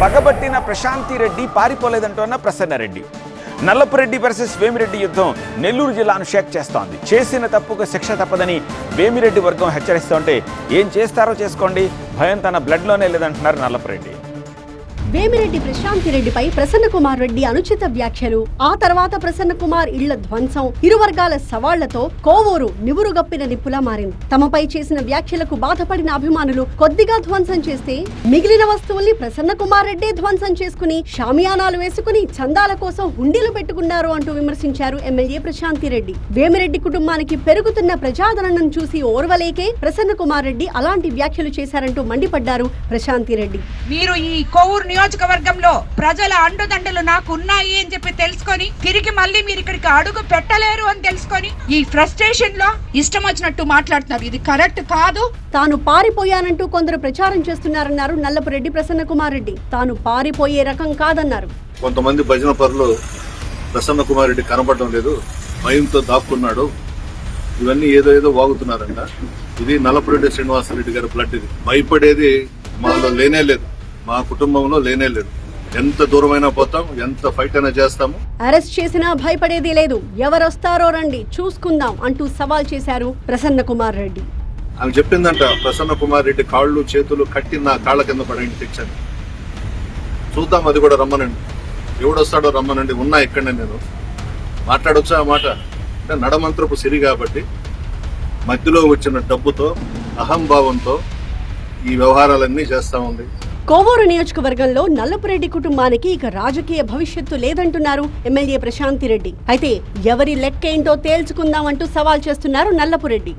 పగబట్టిన ప్రశాంతి రెడ్డి పారిపోలేదంటున్న ప్రసన్నరెడ్డి నల్లపురెడ్డి వర్సెస్ వేమిరెడ్డి యుద్ధం నెల్లూరు జిల్లాను షేక్ చేస్తోంది. చేసిన తప్పుకు శిక్ష తప్పదని వేమిరెడ్డి వర్గం హెచ్చరిస్తుంటే ఏం చేస్తారో చేసుకోండి భయం తన బ్లడ్లోనే లేదంటున్నారు నల్లపురెడ్డి. వేమిరెడ్డి ప్రశాంతి రెడ్డిపై ప్రసన్న కుమార్ రెడ్డి అనుచిత వ్యాఖ్యలు. ఆ తర్వాత ప్రసన్న కుమార్ ఇళ్ళ ధ్వంసం. ఇరు వర్గాల సవాళ్ళతో కోవూరు నివురుగప్పిన నిప్పులా మారింది. తమపై చేసిన వ్యాఖ్యలకు బాధపడిన అభిమానులు కొద్దిగా ధ్వంసం చేస్తే మిగిలిన వస్తువుల్ని ప్రసన్న కుమార్ రెడ్డే ధ్వంసం చేసుకుని షామియానాలు వేసుకుని చందాల కోసం హుండీలు పెట్టుకున్నారు అంటూ విమర్శించారు ఎమ్మెల్యే ప్రశాంతి రెడ్డి వేమిరెడ్డి కుటుంబానికి పెరుగుతున్న ప్రజాదరణను చూసి ఓర్వలేకే ప్రసన్న కుమార్ రెడ్డి అలాంటి వ్యాఖ్యలు చేశారంటూ మండిపడ్డారు ప్రశాంతి రెడ్డి మీరు ఈ నియోజకవర్గంలో ప్రజల అండుదండలు నాకు ఉన్నాయి అని చెప్పి తెలుసుకొని తిరిగి మళ్ళీ మీరు ఇక్కడికి అడుగు పెట్టలేరు అని తెలుసుకొని ఈ ఫ్రస్ట్రేషన్లో ఇష్టం వచ్చినట్టు మాట్లాడుతున్నారు. ఇది కరెక్ట్ కాదు. తాను పారిపోయానంటూ కొందరు ప్రచారం చేస్తున్నారన్నారు నల్లపురెడ్డి ప్రసన్న కుమార్ రెడ్డి. తాను పారిపోయే రకం కాదన్నారు. కొంతమంది భజన పరులు ప్రసన్న కుమార్ రెడ్డి కనపడడం లేదు భయంతో దాక్కున్నాడు. ఇవన్నీ ఏదో ఏదో వాగుతున్నారంట. ఇది నల్లపురెడ్డి శ్రీనివాసరెడ్డి గారి బ్లడ్ ఇది. భయపడేది మాలో లేనే లేదు. మా కుటుంబంలో లేనే లేదు. ఎంత దూరమైనా పోతాం ఎంత ఫైట్ అయినా చేస్తాము. అరెస్ట్ చేసినా భయపడేది లేదు. ఎవరొస్తారో రండి చూసుకుందాం అంటూ సవాల్ చేశారు ప్రసన్న కుమార్ రెడ్డి. ఆమె చెప్పిందంట ప్రసన్న కుమార్ రెడ్డి కాళ్ళు చేతులు కట్టి నా కాళ్ళ కింద పడండి తెచ్చాను చూద్దాం అది కూడా రమ్మనండి. ఎవడొస్తాడో రమ్మనండి ఉన్నా ఇక్కడనే నేను. మాట్లాడొచ్చా ఆ మాట? అంటే నడమంత్రపు సిరి కాబట్టి మధ్యలో వచ్చిన డబ్బుతో అహంభావంతో ఈ వ్యవహారాలన్నీ చేస్తా ఉంది. కోవూరు నియోజకవర్గంలో నల్లపురెడ్డి కుటుంబానికి ఇక రాజకీయ భవిష్యత్తు లేదంటున్నారు ఎమ్మెల్యే ప్రశాంతి రెడ్డి అయితే ఎవరి లెక్కేంటో తేల్చుకుందామంటూ సవాల్ చేస్తున్నారు నల్లపురెడ్డి.